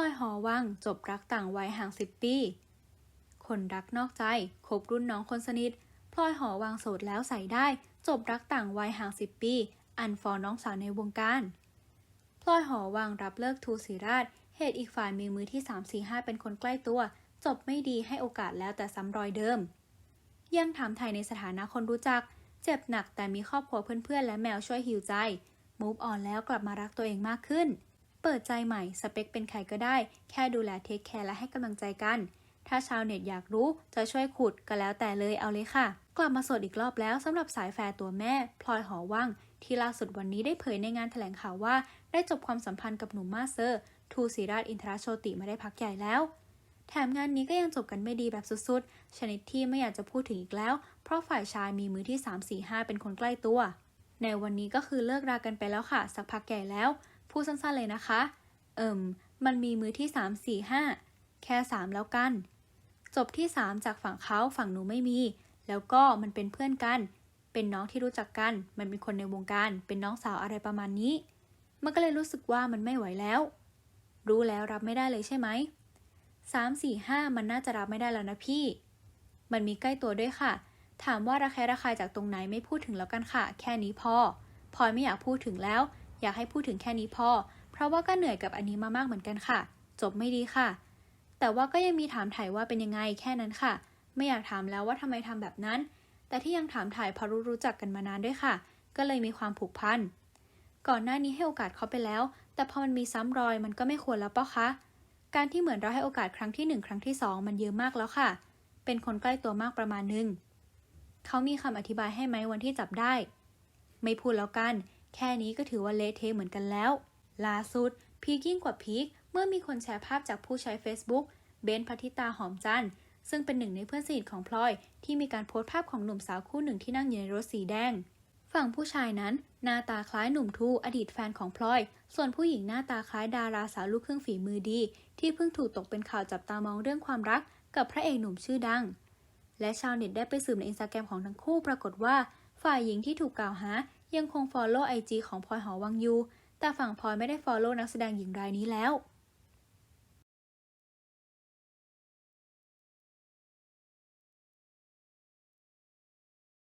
อยหอวังจบรักต่างวัยห่างสิบปี คนรักนอกใจคบรุ่นน้องคนสนิทพลอยหอวังโสดแล้วใส่ได้ จบรักต่างวัยห่างสิบปี อันฟอน้องสาวในวงการพลอยหอวังรับเลิกทูศิราช เหตุอีกฝ่ายมีมือที่ 3 4 5 เป็นคนใกล้ตัว จบไม่ดีให้โอกาสแล้วแต่ซ้ำรอยเดิม ยังถามไทยในสถานะคนรู้จัก เจ็บหนักแต่มีครอบครัวเพื่อนๆและแมวช่วยฮิวใจมูฟออนแล้วกลับมารักตัวเองมากขึ้น ปิดใจใหม่ สเปคเป็นใครก็ได้ แค่ดูแลเทคแคร์และให้กำลังใจกัน ถ้าชาวเน็ตอยากรู้จะช่วยขุดก็แล้วแต่เลยเอาเลยค่ะ กลับมาสดอีกรอบแล้วสำหรับสายแฟร์ตัวแม่ พลอยหอวังที่ล่าสุดวันนี้ได้เผยในงานแถลงข่าวว่า ได้จบความสัมพันธ์กับหนุ่มมาสเซอร์ ทูศิราชอินทราโชติมาได้พักใหญ่แล้วแถมงานนี้ก็ยังจบกันไม่ดีแบบสุดๆ ชนิดที่ไม่อยากจะพูดถึงอีกแล้ว เพราะฝ่ายชายมีมือที่ 3 4 5 เป็นคนใกล้ตัว ในวันนี้ก็คือเลิกรากันไปแล้วค่ะ สักพักใหญ่แล้ว พูดสั้นๆเลยนะคะ เอิ่มมันมีมือที่ 3 4 5 แค่ 3 แล้วกัน จบที่ 3 จากฝั่งเขาฝั่งหนูไม่มี แล้วก็มันเป็นเพื่อนกัน เป็นน้องที่รู้จักกัน มันเป็นคนในวงการ เป็นน้องสาวอะไรประมาณนี้ มันก็เลยรู้สึกว่ามันไม่ไหวแล้ว รู้แล้วรับไม่ได้เลยใช่ไหมสามสี่ห้ามันน่าจะรับไม่ได้แล้วนะพี่ มันมีใกล้ตัวด้วยค่ะ ถามว่าระแคะระคายจากตรงไหนไม่พูดถึงแล้วกันค่ะ แค่นี้พอพลอยไม่อยากพูดถึงแล้ว อยากให้พูดถึงแค่นี้พอ เพราะว่าก็เหนื่อยกับอันนี้มามากเหมือนกันค่ะ จบไม่ดีค่ะ แต่ว่าก็ยังมีถามถ่ายว่าเป็นยังไงแค่นั้นค่ะ ไม่อยากถามแล้วว่าทำไมทำแบบนั้น แต่ที่ยังถามถ่ายเพราะรู้รู้จักกันมานานด้วยค่ะ ก็เลยมีความผูกพัน ก่อนหน้านี้ให้โอกาสเขาไปแล้ว แต่พอมันมีซ้ำรอยมันก็ไม่ควรแล้วเปล่าคะ การที่เหมือนเราให้โอกาสครั้งที่หนึ่งครั้งที่สองมันเยอะมากแล้วค่ะ เป็นคนใกล้ตัวมากประมาณหนึงเขามีคำอธิบายให้ไหมวันที่จับได้ ไม่พูดแล้วกัน แค่นี้ก็ถือว่าเละเทะเหมือนกันแล้ว ล่าสุด พีคยิ่งกว่าพีคเมื่อมีคนแชร์ภาพจากผู้ใช้ Facebook เบนพัทิตาหอมจันทร์ซึ่งเป็นหนึ่งในเพื่อนสนิทของพลอย ที่มีการโพสต์ภาพของหนุ่มสาวคู่หนึ่งที่นั่งอยู่ในรถสีแดง ฝั่งผู้ชายนั้น หน้าตาคล้ายหนุ่มทูอดีตแฟนของพลอย ส่วนผู้หญิงหน้าตาคล้ายดาราสาวลูกครึ่งฝีมือดี ที่เพิ่งถูกตกเป็นข่าวจับตามองเรื่องความรัก กับพระเอกหนุ่มชื่อดัง และชาวเน็ตได้ไปสืบในอินสตาแกรมของทั้งคู่ปรากฏว่า ฝ่ายหญิงที่ถูกกล่าวหา ยังคง follow IG ของพลอยหอวังยู แต่ฝั่งพลอยไม่ได้ follow นักแสดงหญิงรายนี้แล้ว